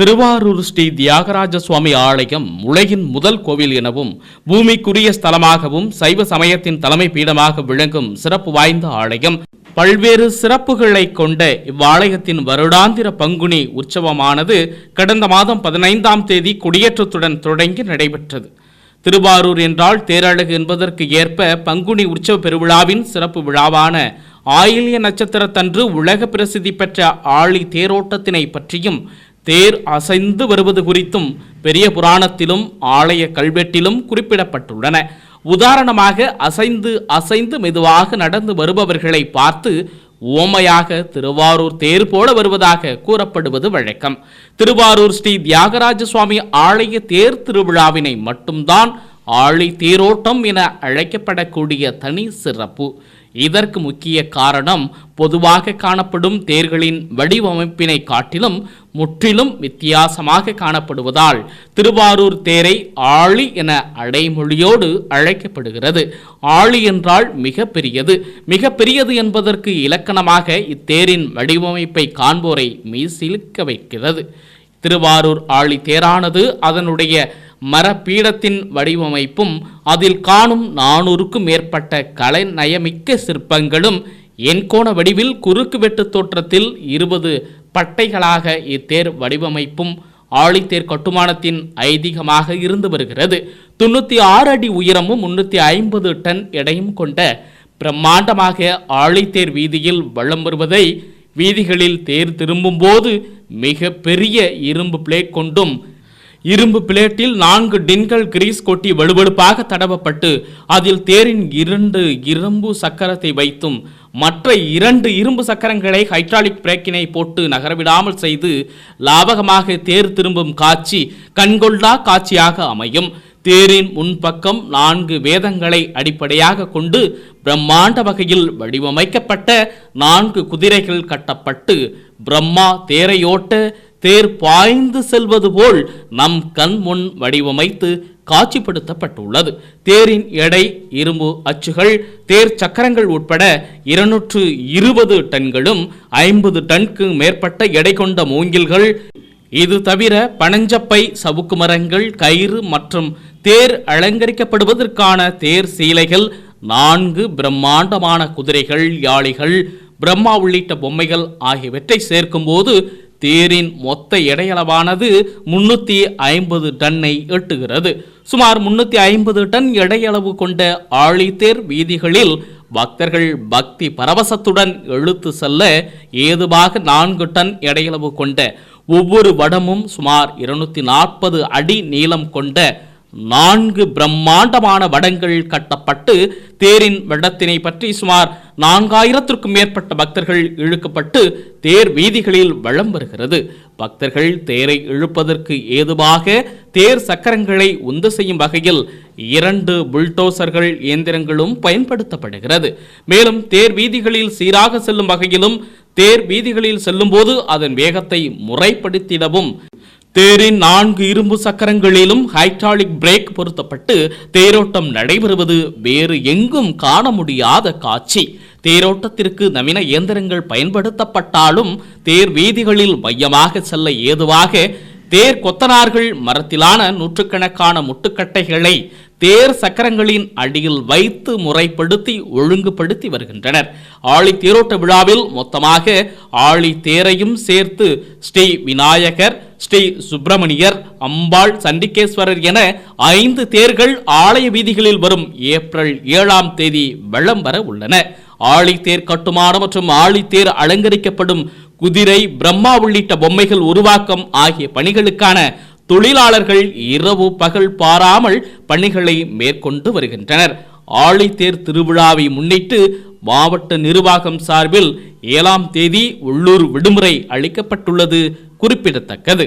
திருவாரூர் ஸ்ரீ தியாகராஜ சுவாமி ஆலயம் உலகின் முதல் கோவில் எனவும் பூமிக்குரிய ஸ்தலமாகவும் சைவ சமயத்தின் தலைமை பீடமாக விளங்கும் சிறப்பு வாய்ந்த ஆலயம். பல்வேறு சிறப்புகளை கொண்ட இவ்வாலயத்தின் வருடாந்திர பங்குனி உற்சவமானது கடந்த மாதம் பதினைந்தாம் தேதி கொடியேற்றத்துடன் தொடங்கி நடைபெற்றது. திருவாரூர் என்றால் தேரழகு என்பதற்கு ஏற்ப பங்குனி உற்சவ பெருவிழாவின் சிறப்பு விழாவான ஆயில்ய நட்சத்திரத்தன்று உலக பிரசித்தி பெற்ற ஆழி தேரோட்டத்தினை பற்றியும் தேர் அசைந்து வருவது குறித்தும் பெரிய புராணத்திலும் ஆலய கல்வெட்டிலும் குறிப்பிடப்பட்டுள்ளன. உதாரணமாக அசைந்து அசைந்து மெதுவாக நடந்து வருபவர்களை பார்த்து ஓமையாக திருவாரூர் தேர் போல வருவதாக கூறப்படுவது வழக்கம். திருவாரூர் ஸ்ரீ தியாகராஜ சுவாமி ஆலய தேர் திருவிழாவினை மட்டும்தான் ஆழி தேரோட்டம் என அழைக்கப்படக்கூடிய தனி சிறப்பு. இதற்கு முக்கிய காரணம் பொதுவாக காணப்படும் தேர்களின் வடிவமைப்பினை காட்டிலும் முற்றிலும் வித்தியாசமாக காணப்படுவதால் திருவாரூர் தேரை ஆழி என அடைமொழியோடு அழைக்கப்படுகிறது. ஆழி என்றால் மிக பெரியது மிக பெரியது என்பதற்கு இலக்கணமாக இத்தேரின் வடிவமைப்பை காண்போரை மீசிலுக்க வைக்கிறது. திருவாரூர் ஆழி தேரானது அதனுடைய மரப்பீடத்தின் வடிவமைப்பும் அதில் காணும் நானூறுக்கும் மேற்பட்ட கலை நயமிக்க சிற்பங்களும் எண்கோண வடிவில் குறுக்கு வெட்டு தோற்றத்தில் இருபது பட்டைகளாக இத்தேர் வடிவமைப்பும் ஆழித்தேர் கட்டுமானத்தின் ஐதீகமாக இருந்து வருகிறது. தொண்ணூற்றி ஆறு அடி உயரமும் முன்னூற்றி ஐம்பது டன் எடையும் கொண்ட பிரம்மாண்டமாக ஆழித்தேர் வீதியில் வளம் வருவதை வீதிகளில் தேர் திரும்பும்போது மிக பெரிய இரும்பு பிளேட் கொண்டும் இரும்பு பிளேட்டில் நான்கு டின்கள் கிரீஸ் கொட்டி வலுவழுப்பாக தடவப்பட்டு அதில் தேரின் இரண்டு இரும்பு சக்கரத்தை வைத்தும் மற்ற இரண்டு இரும்பு சக்கரங்களை ஹைட்ராலிக் பிரேக்கினை போட்டு நகரவிடாமல் செய்து லாபகமாக தேர் திரும்பும் காட்சி கண்கொள்ளா காட்சியாக அமையும். தேரின் முன்பக்கம் நான்கு வேதங்களை அடிப்படையாக கொண்டு பிரம்மாண்ட வகையில் வடிவமைக்கப்பட்ட நான்கு குதிரைகள் கட்டப்பட்டு பிரம்மா தேரையோட்ட தேர் பாய்ந்து செல்வது போல் நம் கண் முன் வடிவமைத்து காட்சிப்படுத்தப்பட்டுள்ளது. தேரின் எடை இரும்பு அச்சுகள் தேர் சக்கரங்கள் உட்பட இருநூற்று இருபது டன்களும் ஐம்பது டன்க்கு மேற்பட்ட எடை கொண்ட மூங்கில்கள். இது தவிர பனஞ்சப்பை சவுக்கு மரங்கள் கயிறு மற்றும் தேர் அலங்கரிக்கப்படுவதற்கான தேர் சீலைகள் நான்கு பிரம்மாண்டமான குதிரைகள் யாளிகள் பிரம்மா உள்ளிட்ட பொம்மைகள் ஆகியவற்றை சேர்க்கும்போது தேரின் மொத்த எடையளவானது முன்னூத்தி ஐம்பது டன்னை எட்டுகிறது. சுமார் முன்னூத்தி ஐம்பது டன் எடையளவு கொண்ட ஆழித்தேர் வீதிகளில் பக்தர்கள் பக்தி பரவசத்துடன் இழுத்து செல்ல ஏதுவாக நான்கு டன் எடையளவு கொண்ட ஒவ்வொரு வடமும் சுமார் இருநூத்தி நாற்பது அடி நீளம் கொண்ட நான்கு பிரம்மாண்டமான வடங்கள் கட்டப்பட்டு தேரின் வடத்தினை பற்றி சுமார் நான்காயிரத்திற்கும் மேற்பட்ட பக்தர்கள் இழுக்கப்பட்டு தேர் வீதிகளில் வளம் வருகிறது. பக்தர்கள் தேரை இழுப்பதற்கு ஏதுவாக தேர் சக்கரங்களை உந்து செய்யும் வகையில் இரண்டு புல்டோசர்கள் இயந்திரங்களும் பயன்படுத்தப்படுகிறது. மேலும் தேர் வீதிகளில் சீராக செல்லும் வகையிலும் தேர் வீதிகளில் செல்லும்போது அதன் வேகத்தை முறைப்படுத்திடவும் தேரின் நான்கு இரும்பு சக்கரங்களிலும் ஹைட்ராலிக் பிரேக் பொருத்தப்பட்டு தேரோட்டம் நடைபெறுவது வேறு எங்கும் காண முடியாத காட்சி. தேரோட்டத்திற்கு நவீன இயந்திரங்கள் பயன்படுத்தப்பட்டாலும் தேர் வீதிகளில் மையமாக செல்ல ஏதுவாக தேர் கொத்தனார்கள் மரத்திலான நூற்றுக்கணக்கான முட்டுக்கட்டைகளை தேர் சக்கரங்களின் அடியில் வைத்து முறைப்படுத்தி ஒழுங்குபடுத்தி வருகின்றனர். ஆழி தேரோட்ட விழாவில் மொத்தமாக ஆழி தேரையும் சேர்த்து ஸ்ரீ விநாயகர் ஸ்ரீ சுப்பிரமணியர் அம்பாள் சண்டிகேஸ்வரர் என ஐந்து தேர்கள் ஆலய வீதிகளில் வரும் ஏப்ரல் ஏழாம் தேதி வெள்ளம் வர உள்ளன. ஆழித்தேர் கட்டுமானம் மற்றும் ஆழித்தேர் அலங்கரிக்கப்படும் குதிரை பிரம்மா உள்ளிட்ட பொம்மைகள் உருவாக்கம் ஆகிய பணிகளுக்கான தொழிலாளர்கள் இரவு பகல் பாராமல் பணிகளை மேற்கொண்டு வருகின்றனர். ஆழித்தேர் திருவிழாவை முன்னிட்டு மாவட்ட நிர்வாகம் சார்பில் ஏழாம் தேதி உள்ளூர் விடுமுறை அளிக்கப்பட்டுள்ளது. குறிப்பிடத்தக்கது.